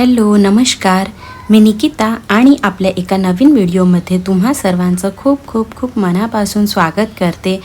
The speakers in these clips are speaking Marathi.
हॅलो नमस्कार. मी निकिता आणि आपल्या एका नवीन व्हिडिओमध्ये तुम्हा सर्वांचं खूप खूप खूप मनापासून स्वागत करते.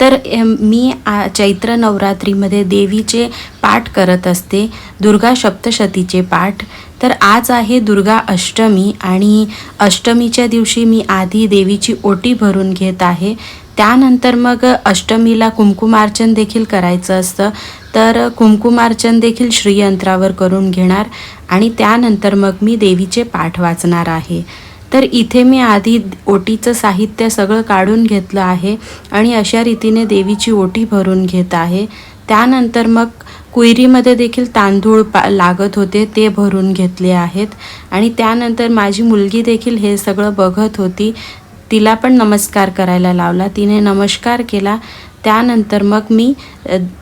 तर मी आ चैत्र नवरात्रीमध्ये देवीचे पाठ करत असते दुर्गा सप्तशतीचे पाठ. तर आज आहे दुर्गा अष्टमी आणि अष्टमीच्या दिवशी मी आधी देवीची ओटी भरून घेत आहे. त्यानंतर मग अष्टमीला कुंकुमार्चन देखील करायचं असतं. तर कुंकुमार्चन देखील श्रीयंत्रावर करून घेणार आणि त्यानंतर मग मी देवीचे पाठ वाचणार आहे. तर इथे मी आधी ओटीचं साहित्य सगळं काढून घेतलं आहे आणि अशा रीतीने देवीची ओटी भरून घेत आहे. त्यानंतर मग कुयरीमध्ये देखील तांदूळ पा लागत होते ते भरून घेतले आहेत. आणि त्यानंतर माझी मुलगी देखील हे सगळं बघत होती. तिला पण नमस्कार करायला लावला. तिने नमस्कार केला. त्यानंतर मग मी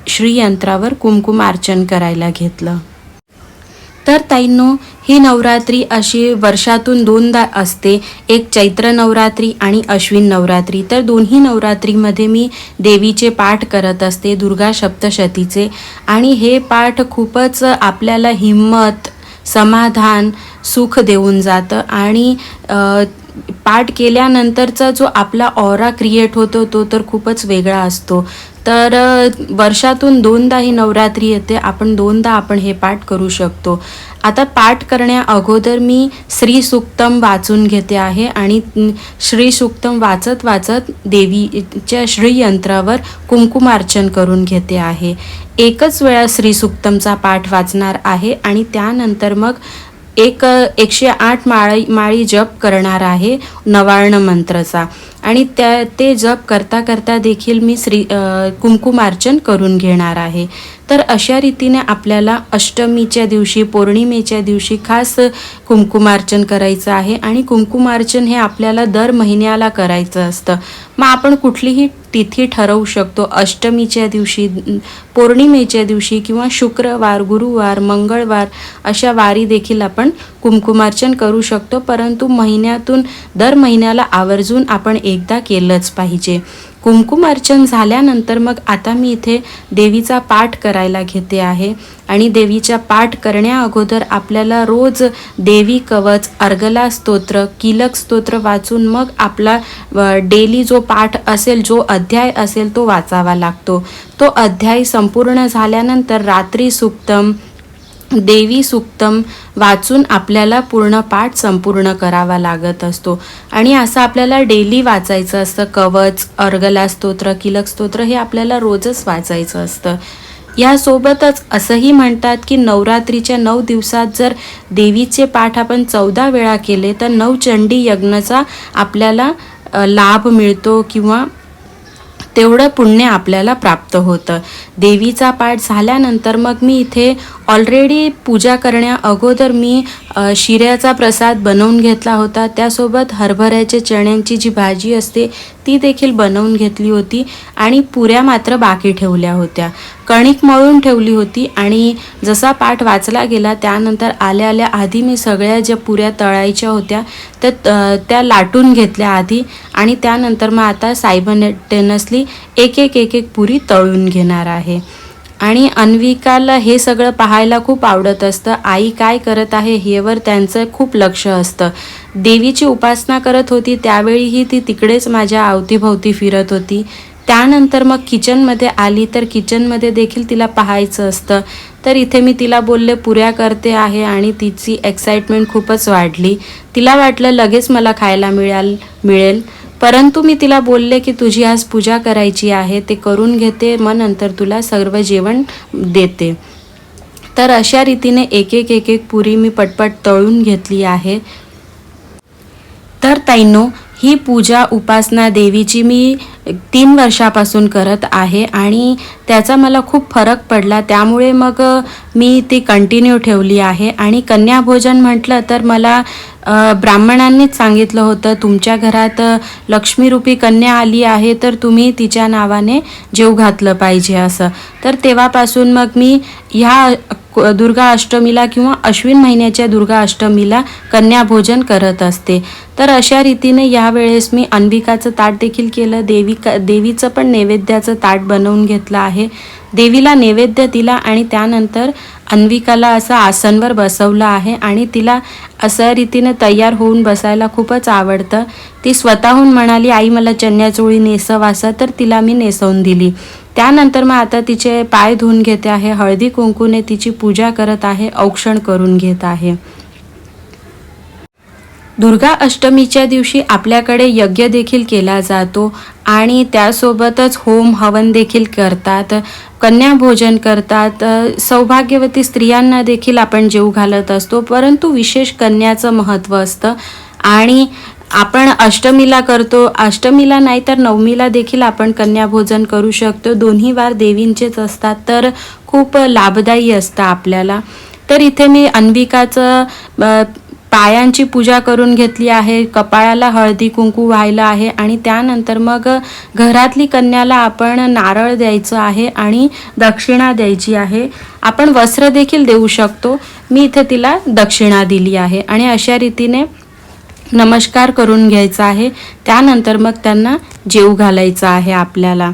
श्रीयंत्रावर कुमकुम अर्चन करायला घेतलं. तर ताईंनो ही नवरात्री अशी वर्षातून दोनदा असते. एक चैत्र नवरात्री आणि अश्विन नवरात्री. तर दोन्ही नवरात्रीमध्ये मी देवीचे पाठ करत असते दुर्गा सप्तशतीचे. आणि हे पाठ खूपच आपल्याला हिंमत समाधान सुख देऊन जातं. आणि पाठ केल्यानंतरचा जो आपला ऑरा क्रिएट होतो तो तर खूपच वेगळा असतो. तर वर्षातून दोनदा ही नवरात्री येते आपण दोनदा आपण हे पाठ करू शकतो. आता पाठ करण्या अगोदर मी श्री सुक्तम वाचून घेते आहे आणि श्री सुक्तम वाचत वाचत देवीच्या श्रीयंत्रावर कुंकुमार्चन करून घेते आहे. एकच वेळा श्री सुक्तमचा पाठ वाचणार आहे आणि त्यानंतर मग एक एकशे आठ माळी माळी जप करणार आहे नवार्ण मंत्रचा. आणि त्या ते जप करता करता देखील मी श्री कुंकुमार्चन करून घेणार आहे. तर अशा रीतीने आपल्याला अष्टमीच्या दिवशी पौर्णिमेच्या दिवशी खास कुंकुमार्चन करायचं आहे. आणि कुंकुमार्चन हे आपल्याला दर महिन्याला करायचं असतं. मग आपण कुठलीही तिथी ठरवू शकतो. अष्टमीच्या दिवशी पौर्णिमेच्या दिवशी किंवा शुक्रवार गुरुवार मंगळवार अशा वारी देखील आपण कुमकुमार्चन करू शकतो. परंतु महिन्यातून दर महिन्याला आवर्जून आपण एकदा केलंच पाहिजे. कुमकुम अर्चन झाल्यानंतर मग आता मी इथे देवीचा पाठ करायला घेते आहे. आणि देवीचा पाठ करण्या अगोदर आपल्याला रोज देवी कवच अर्गला स्तोत्र किलक स्तोत्र वाचून मग आपला डेली जो पाठ असेल जो अध्याय असेल तो वाचावा लागतो. तो अध्याय संपूर्ण झाल्यानंतर रात्री सुप्तम देवी सुक्तम वाचून आपल्याला पूर्ण पाठ संपूर्ण करावा लागत असतो. आणि असं आपल्याला डेली वाचायचं असतं. कवच अर्गला स्तोत्र किलक स्तोत्र हे आपल्याला रोजच वाचायचं असतं. यासोबतच असंही म्हणतात की नवरात्रीच्या नऊ दिवसात जर देवीचे पाठ आपण चौदा वेळा केले तर नवचंडी यज्ञाचा आपल्याला लाभ मिळतो किंवा तेवढं पुण्य आपल्याला प्राप्त होतं. देवीचा पाठ झाल्यानंतर मग मी इथे ऑलरेडी पूजा करण्या अगोदर मी शिऱ्याचा प्रसाद बनवून घेतला होता. त्यासोबत हरभऱ्याच्या चण्यांची जी भाजी असते ती देखील बनवून घेतली होती आणि पुऱ्या मात्र बाकी ठेवल्या होत्या. कणिक मळून ठेवली होती आणि जसा पाठ वाचला गेला त्यानंतर आल्या आल्या आधी मी सगळ्या ज्या पुऱ्या तळायच्या होत्या त्या त्या लाटून घेतल्या आधी आणि त्यानंतर मग आता सायमल्टेनसली एक एक एक एक पुरी तळून घेणार आहे. आणि अन्विकाला हे सगळं पाहायला खूप आवडत असतं. आई काय करत आहे हेवर त्यांचं खूप लक्ष असतं. देवीची उपासना करत होती त्यावेळीही ती तिकडेच माझ्या अवतीभोवती फिरत होती. त्यानंतर मग किचनमध्ये आली तर किचनमध्ये देखील तिला पाहायचं असतं. तर इथे मी तिला बोलले पुऱ्या करते आहे आणि तिची एक्साइटमेंट खूपच वाढली. तिला वाटलं लगेच मला खायला मिळाल मिळेल. परंतु मी तिला बोलले की तुझी आज पूजा करायची आहे ते करून घेते मग नंतर तुला सर्व जेवण देते. तर अशा रीतीने एक एक एक एक पुरी मी पटपट तळून घेतली आहे. तर ताईनो ही पूजा उपासना देवीची मी तीन वर्षापासून करत आहे आणि त्याचा मला खूप फरक पडला. त्यामुळे मग मी ती कंटिन्यू ठेवली आहे. आणि कन्याभोजन म्हटलं तर मला ब्राह्मणांनीच सांगितलं होतं तुमच्या घरात लक्ष्मीरूपी कन्या आली आहे तर तुम्ही तिच्या नावाने जेव घातलं पाहिजे असं. तर तेव्हापासून मग मी ह्या दुर्गा अष्टमीला किंवा अश्विन महिन्याच्या दुर्गा अष्टमीला कन्याभोजन करत असते. तर अशा रीतीने यावेळेस मी अन्बिकाचं ताट देखील केलं देवी देवीचं पण नैवेद्याचं ताट बनवून घेतलं आहे. देवीला नैवेद्य दिला आणि त्यानंतर अन्विकाला असं आसनवर बसवलं आहे आणि तिला अशा रीतीने तयार होऊन बसायला खूपच आवडतं. ती स्वतःहून म्हणाली आई मला चन्याचोळी नेसवासा तर तिला मी नेसवून दिली. त्यानंतर मग आता तिचे पाय धुवून घेते आहे हळदी कुंकूने तिची पूजा करत आहे औक्षण करून घेत आहे. दुर्गा अष्टमीच्या दिवशी आपल्याकडे यज्ञ देखील केला जातो आणि त्यासोबतच होम हवन देखील करतात कन्या भोजन करतात सौभाग्यवती स्त्रियांना देखील आपण जेव घालत असतो परंतु विशेष कन्याचं महत्त्व असतं. आणि आपण अष्टमीला करतो अष्टमीला नाही तर नवमीला देखील आपण कन्याभोजन करू शकतो. दोन्ही वार देवींचेच असतात तर खूप लाभदायी असतं आपल्याला. तर इथे मी अन्विकाचं पायांची पूजा करून घेतली आहे कपाळाला हळदी कुंकू व्हायला आहे आणि त्यानंतर मग घरातली कन्याला आपण नारळ द्यायचं आहे आणि दक्षिणा द्यायची आहे. आपण वस्त्र देखील देऊ शकतो. मी इथे तिला दक्षिणा दिली आहे आणि अशा रीतीने नमस्कार करून घ्यायचा आहे. त्यानंतर मग त्यांना जेव घालायचा आहे आपल्याला.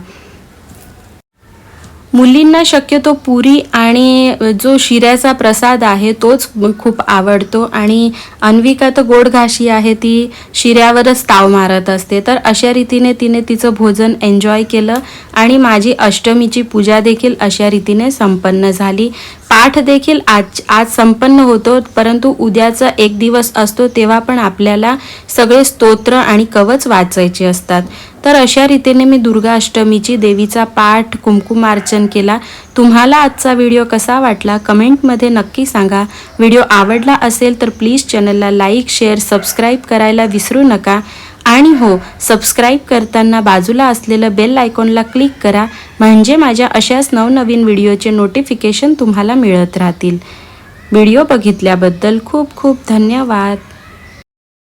मुलींना शक्यतो पुरी आणि जो शिऱ्याचा प्रसाद आहे तोच खूप आवडतो. आणि अन्विका तर गोड घाशी आहे ती शिऱ्यावरच ताव मारत असते. तर अशा रीतीने तिने तिचं भोजन एन्जॉय केलं आणि माझी अष्टमीची पूजा देखील अशा रीतीने संपन्न झाली. पाठ देखील आज आज संपन्न होतो परंतु उद्याचा एक दिवस असतो तेव्हा पण आपल्याला सगळे स्तोत्र आणि कवच वाचायचे असतात. तर अशा रीतीने मी दुर्गा अष्टमीची देवीचा पाठ कुंकुमार्चन केला. तुम्हाला आजचा व्हिडिओ कसा वाटला कमेंटमध्ये नक्की सांगा. व्हिडिओ आवडला असेल तर प्लीज चॅनलला लाईक शेअर सबस्क्राईब करायला विसरू नका. आणि हो सबस्क्राईब करताना बाजूला असलेलं बेल आयकॉनला क्लिक करा. म्हणजे माझ्या अशाच नवनवीन व्हिडिओचे नोटिफिकेशन तुम्हाला मिळत राहतील. व्हिडिओ बघितल्याबद्दल खूप खूप धन्यवाद.